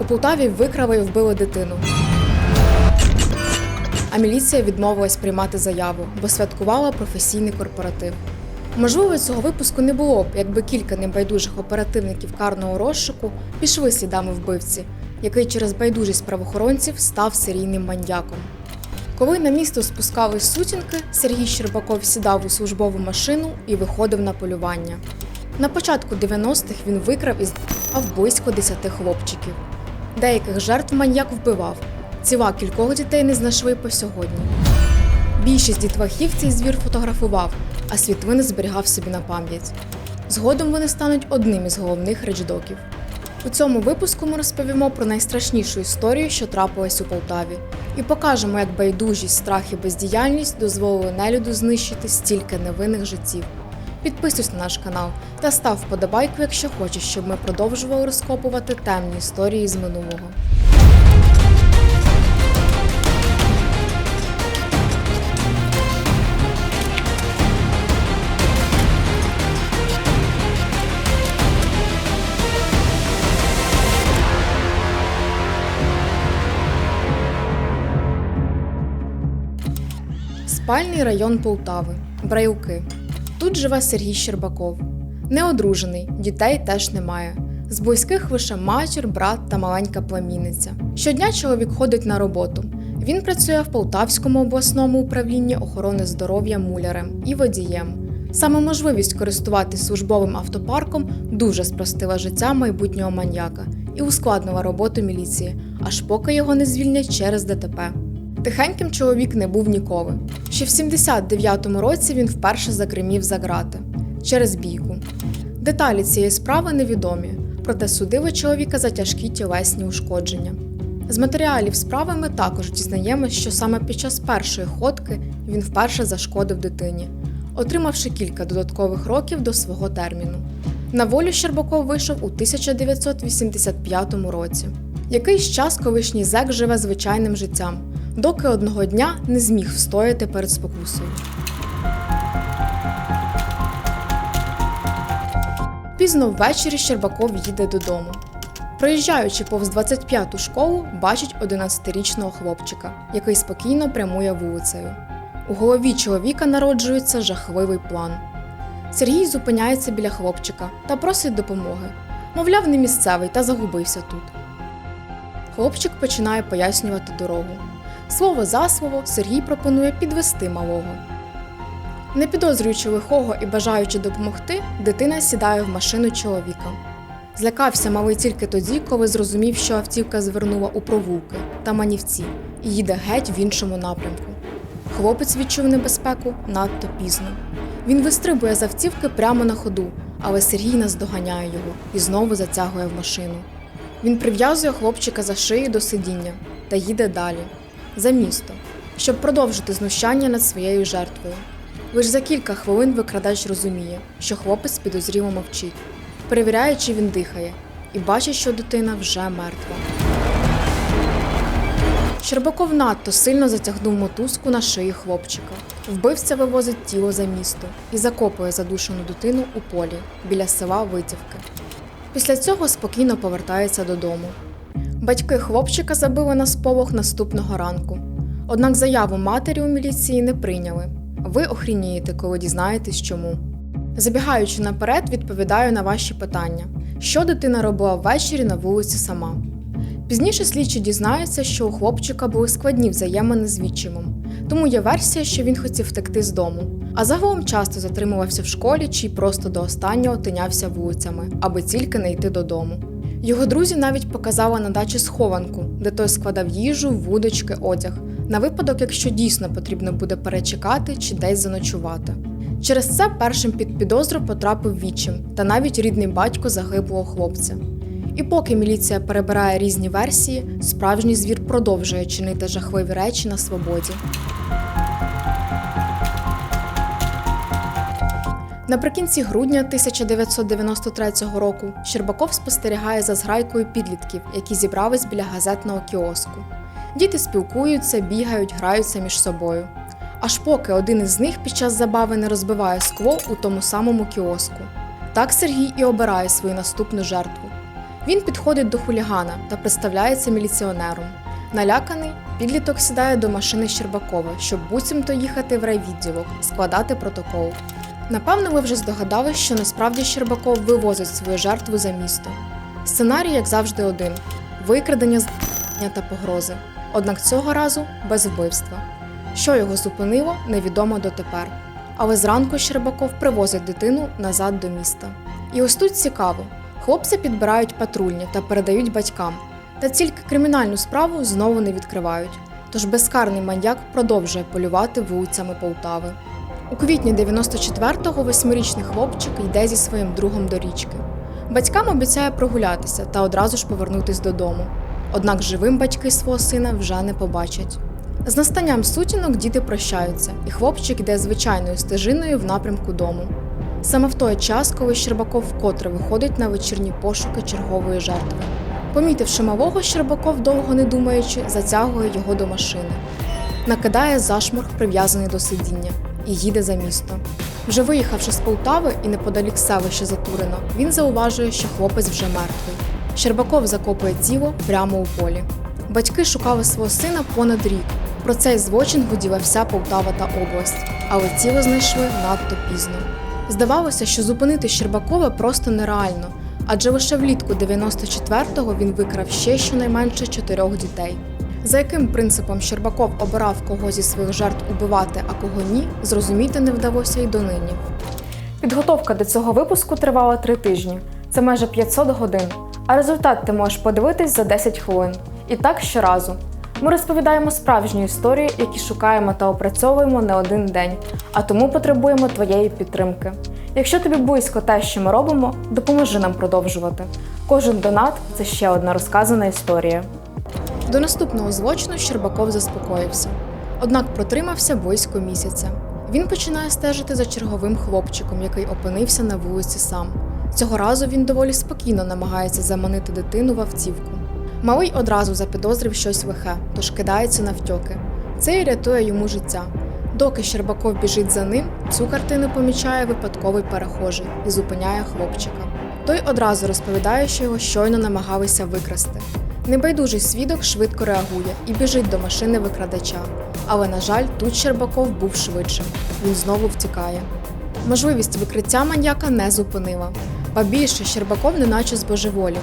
У Полтаві викрали і вбили дитину. А міліція відмовилась приймати заяву, бо святкувала професійний корпоратив. Можливо, цього випуску не було б, якби кілька небайдужих оперативників карного розшуку пішли слідами вбивці, який через байдужість правоохоронців став серійним маньяком. Коли на місто спускались сутінки, Сергій Щербаков сідав у службову машину і виходив на полювання. На початку 90-х він викрав і збив близько 10 хлопчиків. Деяких жертв маньяк вбивав. Ціла кількох дітей не знайшли по сьогодні. Більшість дітлахів цей звір фотографував, а світлини зберігав собі на пам'ять. Згодом вони стануть одним із головних речдоків. У цьому випуску ми розповімо про найстрашнішу історію, що трапилась у Полтаві, і покажемо, як байдужість, страх і бездіяльність дозволили нелюду знищити стільки невинних життів. Підписуйся на наш канал та став вподобайку, якщо хочеш, щоб ми продовжували розкопувати темні історії з минулого. Спальний район Полтави, Брайлки. Тут живе Сергій Щербаков. Неодружений, дітей теж немає. З близьких лише матір, брат та маленька племінниця. Щодня чоловік ходить на роботу. Він працює в Полтавському обласному управлінні охорони здоров'я мулярем і водієм. Саме можливість користуватись службовим автопарком дуже спростила життя майбутнього маньяка і ускладнила роботу міліції, аж поки його не звільнять через ДТП. Тихеньким чоловік не був ніколи. Ще в 79-му році він вперше загримів за грати через бійку. Деталі цієї справи невідомі, проте судили чоловіка за тяжкі тілесні ушкодження. З матеріалів справи ми також дізнаємось, що саме під час першої ходки він вперше зашкодив дитині, отримавши кілька додаткових років до свого терміну. На волю Щербаков вийшов у 1985 році. Якийсь час колишній зек живе звичайним життям, доки одного дня не зміг встояти перед спокусою. Пізно ввечері Щербаков їде додому. Проїжджаючи повз 25-ту школу, бачить 11-річного хлопчика, який спокійно прямує вулицею. У голові чоловіка народжується жахливий план. Сергій зупиняється біля хлопчика та просить допомоги. Мовляв, не місцевий та загубився тут. Хлопчик починає пояснювати дорогу. Слово за слово Сергій пропонує підвести малого. Не підозрюючи лихого і бажаючи допомогти, дитина сідає в машину чоловіка. Злякався малий тільки тоді, коли зрозумів, що автівка звернула у провулки та манівці і їде геть в іншому напрямку. Хлопець відчув небезпеку надто пізно. Він вистрибує з автівки прямо на ходу, але Сергій наздоганяє його і знову затягує в машину. Він прив'язує хлопчика за шию до сидіння та їде далі, за місто, щоб продовжити знущання над своєю жертвою. Лише за кілька хвилин викрадач розуміє, що хлопець підозріло мовчить, перевіряє, чи він дихає, і бачить, що дитина вже мертва. Щербаков надто сильно затягнув мотузку на шиї хлопчика. Вбивця вивозить тіло за місто і закопує задушену дитину у полі біля села Витівки. Після цього спокійно повертається додому. Батьки хлопчика забили на сполох наступного ранку. Однак заяву матері у міліції не прийняли. Ви охрінієте, коли дізнаєтесь чому. Забігаючи наперед, відповідаю на ваші питання, що дитина робила ввечері на вулиці сама. Пізніше слідчі дізнаються, що у хлопчика були складні взаємини з відчимом, тому є версія, що він хотів втекти з дому, а загалом часто затримувався в школі чи просто до останнього тинявся вулицями, аби тільки не йти додому. Його друзі навіть показали на дачі схованку, де той складав їжу, вудочки, одяг, на випадок, якщо дійсно потрібно буде перечекати чи десь заночувати. Через це першим під підозру потрапив відчим та навіть рідний батько загиблого хлопця. І поки міліція перебирає різні версії, справжній звір продовжує чинити жахливі речі на свободі. Наприкінці грудня 1993 року Щербаков спостерігає за зграйкою підлітків, які зібрались біля газетного кіоску. Діти спілкуються, бігають, граються між собою. Аж поки один із них під час забави не розбиває скло у тому самому кіоску. Так Сергій і обирає свою наступну жертву. Він підходить до хулігана та представляється міліціонером. Наляканий, підліток сідає до машини Щербакова, щоб буцімто їхати в райвідділок, складати протокол. Напевно, ви вже здогадались, що насправді Щербаков вивозить свою жертву за місто. Сценарій, як завжди, один: викрадення, з**ання та погрози. Однак цього разу без вбивства. Що його зупинило, невідомо дотепер. Але зранку Щербаков привозить дитину назад до міста. І ось тут цікаво: хлопця підбирають патрульні та передають батькам, та тільки кримінальну справу знову не відкривають. Тож безкарний маньяк продовжує полювати вулицями Полтави. У квітні 94-го восьмирічний хлопчик йде зі своїм другом до річки. Батькам обіцяє прогулятися та одразу ж повернутись додому. Однак живим батьки свого сина вже не побачать. З настанням сутінок діти прощаються, і хлопчик йде звичайною стежиною в напрямку дому. Саме в той час, коли Щербаков вкотре виходить на вечірні пошуки чергової жертви. Помітивши малого, Щербаков, довго не думаючи, затягує його до машини. Накидає зашморг, прив'язаний до сидіння, і їде за місто. Вже виїхавши з Полтави і неподалік селища Затурено, він зауважує, що хлопець вже мертвий. Щербаков закопує тіло прямо у полі. Батьки шукали свого сина понад рік. Про цей злочин гуділа вся Полтава та область, але тіло знайшли надто пізно. Здавалося, що зупинити Щербакова просто нереально, адже лише влітку 94-го він викрав ще щонайменше чотирьох дітей. За яким принципом Щербаков обирав кого зі своїх жертв убивати, а кого ні, зрозуміти не вдалося й донині. Підготовка до цього випуску тривала три тижні. Це майже 500 годин. А результат ти можеш подивитись за 10 хвилин. І так щоразу. Ми розповідаємо справжні історії, які шукаємо та опрацьовуємо не один день, а тому потребуємо твоєї підтримки. Якщо тобі близько те, що ми робимо, допоможи нам продовжувати. Кожен донат це ще одна розказана історія. До наступного злочину Щербаков заспокоївся, однак протримався близько місяця. Він починає стежити за черговим хлопчиком, який опинився на вулиці сам. Цього разу він доволі спокійно намагається заманити дитину в автівку. Малий одразу запідозрив щось лихе, тож кидається навтьоки. Це і рятує йому життя. Доки Щербаков біжить за ним, цю картину помічає випадковий перехожий і зупиняє хлопчика. Той одразу розповідає, що його щойно намагалися викрасти. Небайдужий свідок швидко реагує і біжить до машини викрадача. Але, на жаль, тут Щербаков був швидшим. Він знову втікає. Можливість викриття маньяка не зупинила. Ба більше Щербаков неначе збожеволів.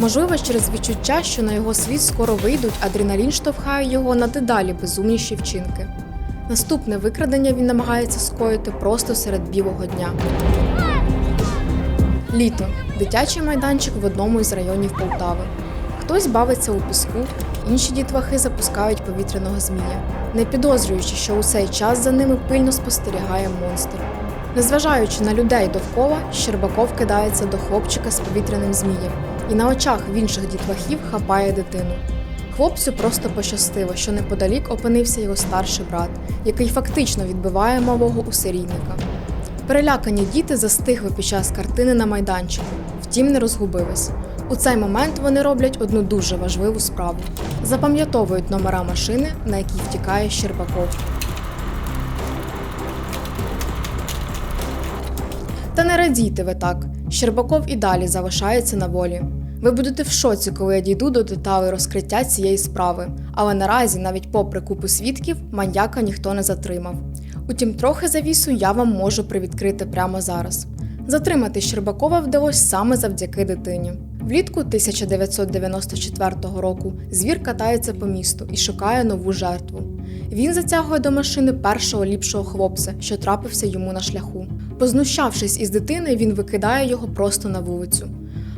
Можливо, через відчуття, що на його слід скоро вийдуть, адреналін штовхає його на дедалі безумніші вчинки. Наступне викрадення він намагається скоїти просто серед білого дня. Літо дитячий майданчик в одному із районів Полтави. Хтось бавиться у піску, інші дітлахи запускають повітряного змія, не підозрюючи, що у цей час за ними пильно спостерігає монстр. Незважаючи на людей довкола, Щербаков кидається до хлопчика з повітряним змієм і на очах в інших дітлахів хапає дитину. Хлопцю просто пощастило, що неподалік опинився його старший брат, який фактично відбиває малого у серійника. Перелякані діти застигли під час картини на майданчику, втім не розгубились. У цей момент вони роблять одну дуже важливу справу: запам'ятовують номера машини, на якій втікає Щербаков. Та не радійте ви так. Щербаков і далі залишається на волі. Ви будете в шоці, коли я дійду до деталей розкриття цієї справи, але наразі, навіть попри купу свідків, маньяка ніхто не затримав. Утім, трохи завісу я вам можу привідкрити прямо зараз. Затримати Щербакова вдалося саме завдяки дитині. Влітку 1994 року звір катається по місту і шукає нову жертву. Він затягує до машини першого ліпшого хлопця, що трапився йому на шляху. Познущавшись із дитини, він викидає його просто на вулицю.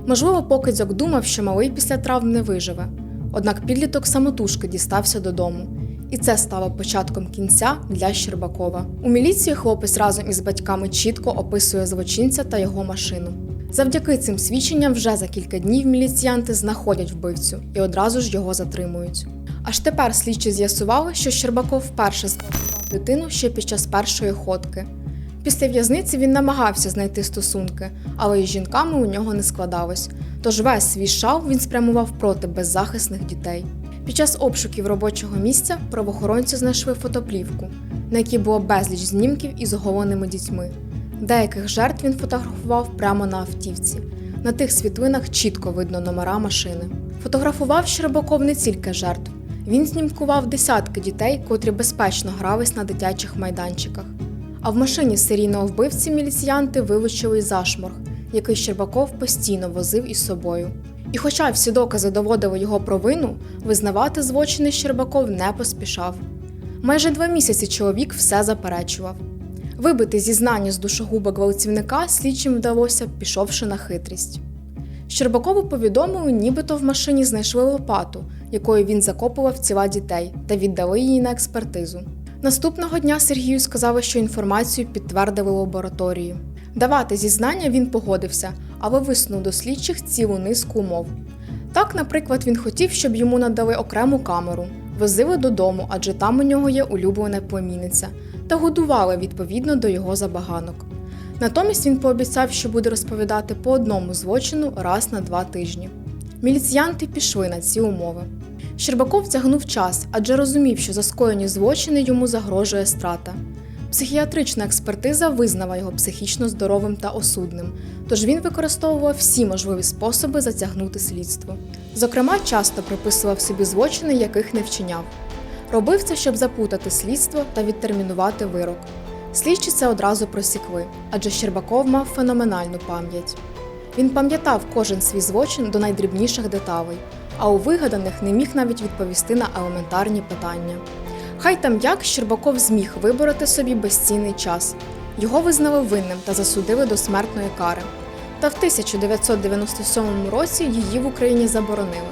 Можливо, покидьок думав, що малий після травм не виживе. Однак підліток самотужки дістався додому. І це стало початком кінця для Щербакова. У міліції хлопець разом із батьками чітко описує злочинця та його машину. Завдяки цим свідченням вже за кілька днів міліціянти знаходять вбивцю і одразу ж його затримують. Аж тепер слідчі з'ясували, що Щербаков вперше зґвалтував дитину ще під час першої ходки. Після в'язниці він намагався знайти стосунки, але із жінками у нього не складалось. Тож весь свій шал він спрямував проти беззахисних дітей. Під час обшуків робочого місця правоохоронці знайшли фотоплівку, на якій було безліч знімків із оголеними дітьми. Деяких жертв він фотографував прямо на автівці. На тих світлинах чітко видно номера машини. Фотографував Щербаков не тільки жертв. Він знімкував десятки дітей, котрі безпечно грались на дитячих майданчиках. А в машині серійного вбивці міліціянти вилучили зашморг, який Щербаков постійно возив із собою. І хоча всі докази доводили його провину, визнавати злочини Щербаков не поспішав. Майже два місяці чоловік все заперечував. Вибити зізнання з душогуба гвалтівника слідчим вдалося, пішовши на хитрість. Щербакову повідомили, нібито в машині знайшли лопату, якою він закопував тіла дітей, та віддали її на експертизу. Наступного дня Сергію сказали, що інформацію підтвердили лабораторію. Давати зізнання він погодився, але висунув до слідчих цілу низку умов. Так, наприклад, він хотів, щоб йому надали окрему камеру, возили додому, адже там у нього є улюблена племінниця, та годували відповідно до його забаганок. Натомість він пообіцяв, що буде розповідати по одному злочину раз на два тижні. Міліціянти пішли на ці умови. Щербаков тягнув час, адже розумів, що за скоєні злочини йому загрожує страта. Психіатрична експертиза визнала його психічно здоровим та осудним, тож він використовував всі можливі способи затягнути слідство. Зокрема, часто приписував собі злочини, яких не вчиняв. Робив це, щоб запутати слідство та відтермінувати вирок. Слідчі це одразу просікли, адже Щербаков мав феноменальну пам'ять. Він пам'ятав кожен свій злочин до найдрібніших деталей, а у вигаданих не міг навіть відповісти на елементарні питання. Хай там як Щербаков зміг вибороти собі безцінний час. Його визнали винним та засудили до смертної кари. Та в 1997 році її в Україні заборонили.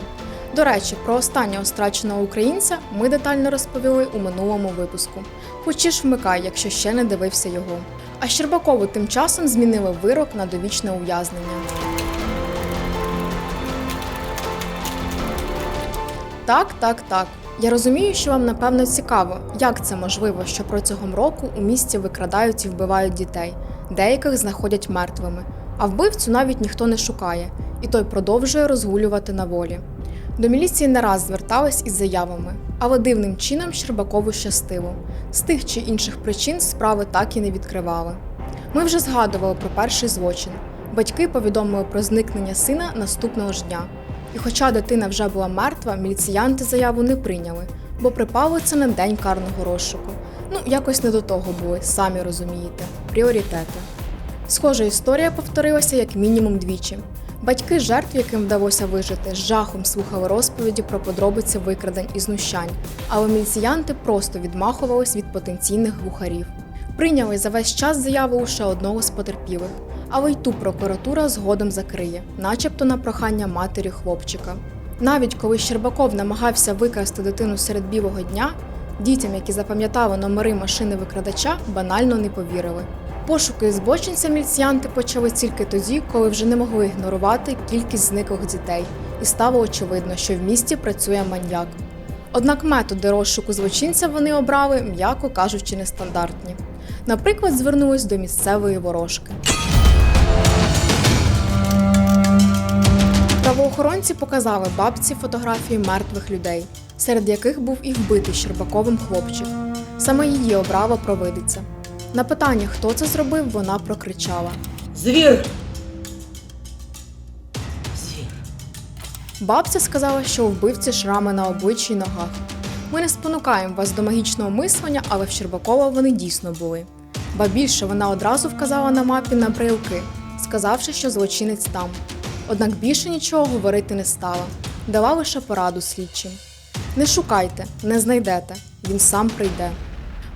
До речі, про останнього страченого українця ми детально розповіли у минулому випуску. Хочеш вмикай, якщо ще не дивився його. А Щербакову тим часом змінили вирок на довічне ув'язнення. Так, так, так. Я розумію, що вам напевно цікаво, як це можливо, що протягом року у місті викрадають і вбивають дітей, деяких знаходять мертвими, а вбивцю навіть ніхто не шукає, і той продовжує розгулювати на волі. До міліції не раз звертались із заявами, але дивним чином Щербакову щастило. З тих чи інших причин справи так і не відкривали. Ми вже згадували про перший злочин. Батьки повідомили про зникнення сина наступного ж дня. І хоча дитина вже була мертва, міліціянти заяву не прийняли, бо припало це на день карного розшуку. Ну, якось не до того були, самі розумієте. Пріоритети. Схожа історія повторилася як мінімум двічі. Батьки жертв, яким вдалося вижити, жахом слухали розповіді про подробиці викрадень і знущань, але міліціянти просто відмахувались від потенційних глухарів. Прийняли за весь час заяву лише одного з потерпілих, але й ту прокуратура згодом закриє, начебто на прохання матері хлопчика. Навіть коли Щербаков намагався викрасти дитину серед білого дня, дітям, які запам'ятали номери машини викрадача, банально не повірили. Пошуки збочинця міліціянти почали тільки тоді, коли вже не могли ігнорувати кількість зниклих дітей, і стало очевидно, що в місті працює маньяк. Однак методи розшуку злочинця вони обрали, м'яко кажучи, нестандартні. Наприклад, звернулись до місцевої ворожки. Правоохоронці показали бабці фотографії мертвих людей, серед яких був і вбитий Щербаковим хлопчик. Саме її обрала провидиця. На питання, хто це зробив, вона прокричала. Звір! Звір. Бабця сказала, що у вбивці шрами на обличчі й ногах. Ми не спонукаємо вас до магічного мислення, але в Щербакова вони дійсно були. Ба більше вона одразу вказала на мапі на брилки, сказавши, що злочинець там. Однак більше нічого говорити не стала, дала лише пораду слідчим. Не шукайте, не знайдете, він сам прийде.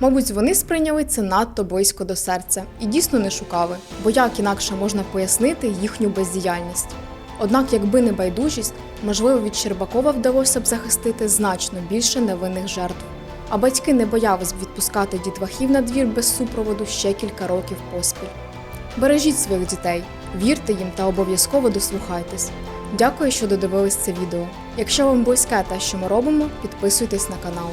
Мабуть, вони сприйняли це надто близько до серця і дійсно не шукали, бо як інакше можна пояснити їхню бездіяльність. Однак, якби не байдужість, можливо, від Щербакова вдалося б захистити значно більше невинних жертв. А батьки не боялись б відпускати дітвахів на двір без супроводу ще кілька років поспіль. Бережіть своїх дітей, вірте їм та обов'язково дослухайтесь. Дякую, що додивились це відео. Якщо вам близьке те, що ми робимо, підписуйтесь на канал.